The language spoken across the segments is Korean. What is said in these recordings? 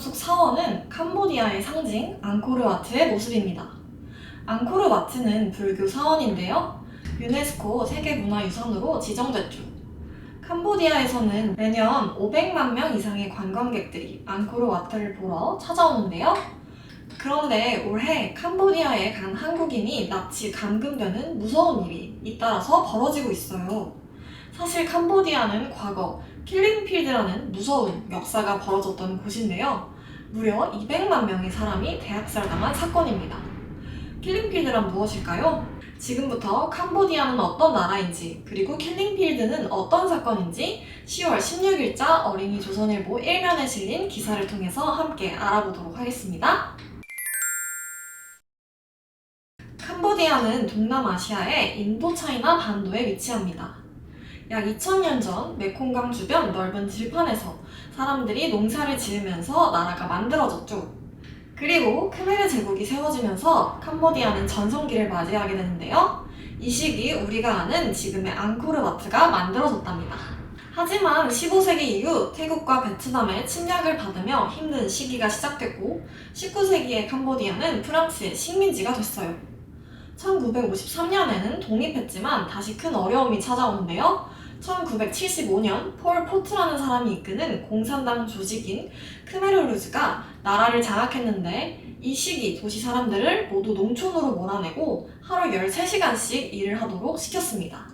속 사원은 캄보디아의 상징 앙코르 와트의 모습입니다. 앙코르 와트는 불교 사원인데요. 유네스코 세계문화유산으로 지정됐죠. 캄보디아에서는 매년 500만 명 이상의 관광객들이 앙코르 와트를 보러 찾아오는데요. 그런데 올해 캄보디아에 간 한국인이 납치 감금되는 무서운 일이 잇따라서 벌어지고 있어요. 사실 캄보디아는 과거 킬링필드라는 무서운 역사가 벌어졌던 곳인데요. 무려 200만 명의 사람이 대학살당한 사건입니다. 킬링필드란 무엇일까요? 지금부터 캄보디아는 어떤 나라인지, 그리고 킬링필드는 어떤 사건인지 10월 16일자 어린이 조선일보 1면에 실린 기사를 통해서 함께 알아보도록 하겠습니다. 캄보디아는 동남아시아의 인도차이나 반도에 위치합니다. 약 2000년 전 메콩강 주변 넓은 들판에서 사람들이 농사를 지으면서 나라가 만들어졌죠. 그리고 크메르 제국이 세워지면서 캄보디아는 전성기를 맞이하게 되는데요. 이 시기 우리가 아는 지금의 앙코르와트가 만들어졌답니다. 하지만 15세기 이후 태국과 베트남의 침략을 받으며 힘든 시기가 시작됐고 19세기의 캄보디아는 프랑스의 식민지가 됐어요. 1953년에는 독립했지만 다시 큰 어려움이 찾아오는데요. 1975년 폴 포트라는 사람이 이끄는 공산당 조직인 크메르루즈가 나라를 장악했는데 이 시기 도시 사람들을 모두 농촌으로 몰아내고 하루 13시간씩 일을 하도록 시켰습니다.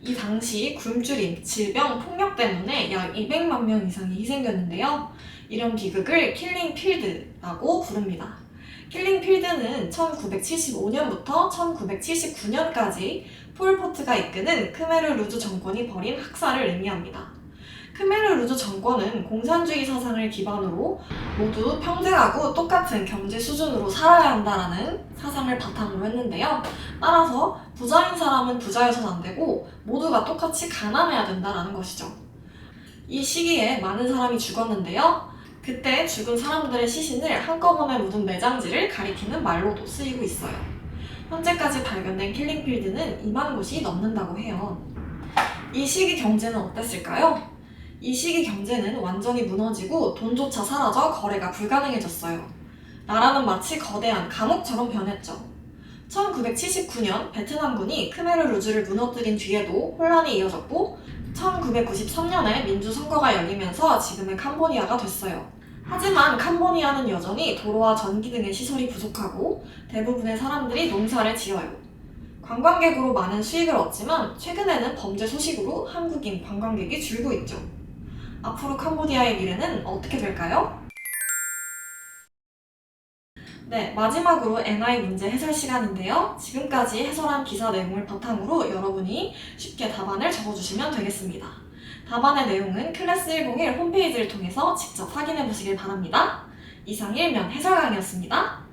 이 당시 굶주림, 질병, 폭력 때문에 약 200만 명 이상이 희생됐는데요. 이런 비극을 킬링 필드라고 부릅니다. 킬링 필드는 1975년부터 1979년까지 폴포트가 이끄는 크메르 루즈 정권이 벌인 학살을 의미합니다. 크메르 루즈 정권은 공산주의 사상을 기반으로 모두 평등하고 똑같은 경제 수준으로 살아야 한다라는 사상을 바탕으로 했는데요. 따라서 부자인 사람은 부자여선 안 되고 모두가 똑같이 가난해야 된다라는 것이죠. 이 시기에 많은 사람이 죽었는데요. 그때 죽은 사람들의 시신을 한꺼번에 묻은 매장지를 가리키는 말로도 쓰이고 있어요. 현재까지 발견된 킬링필드는 2만 곳이 넘는다고 해요. 이 시기 경제는 어땠을까요? 이 시기 경제는 완전히 무너지고 돈조차 사라져 거래가 불가능해졌어요. 나라는 마치 거대한 감옥처럼 변했죠. 1979년 베트남군이 크메르 루즈를 무너뜨린 뒤에도 혼란이 이어졌고 1993년에 민주선거가 열리면서 지금의 캄보디아가 됐어요. 하지만 캄보디아는 여전히 도로와 전기 등의 시설이 부족하고 대부분의 사람들이 농사를 지어요. 관광객으로 많은 수익을 얻지만 최근에는 범죄 소식으로 한국인 관광객이 줄고 있죠. 앞으로 캄보디아의 미래는 어떻게 될까요? 네, 마지막으로 NI 문제 해설 시간인데요. 지금까지 해설한 기사 내용을 바탕으로 여러분이 쉽게 답안을 적어주시면 되겠습니다. 답안의 내용은 클래스 101 홈페이지를 통해서 직접 확인해 보시길 바랍니다. 이상 1면 해설 강의였습니다.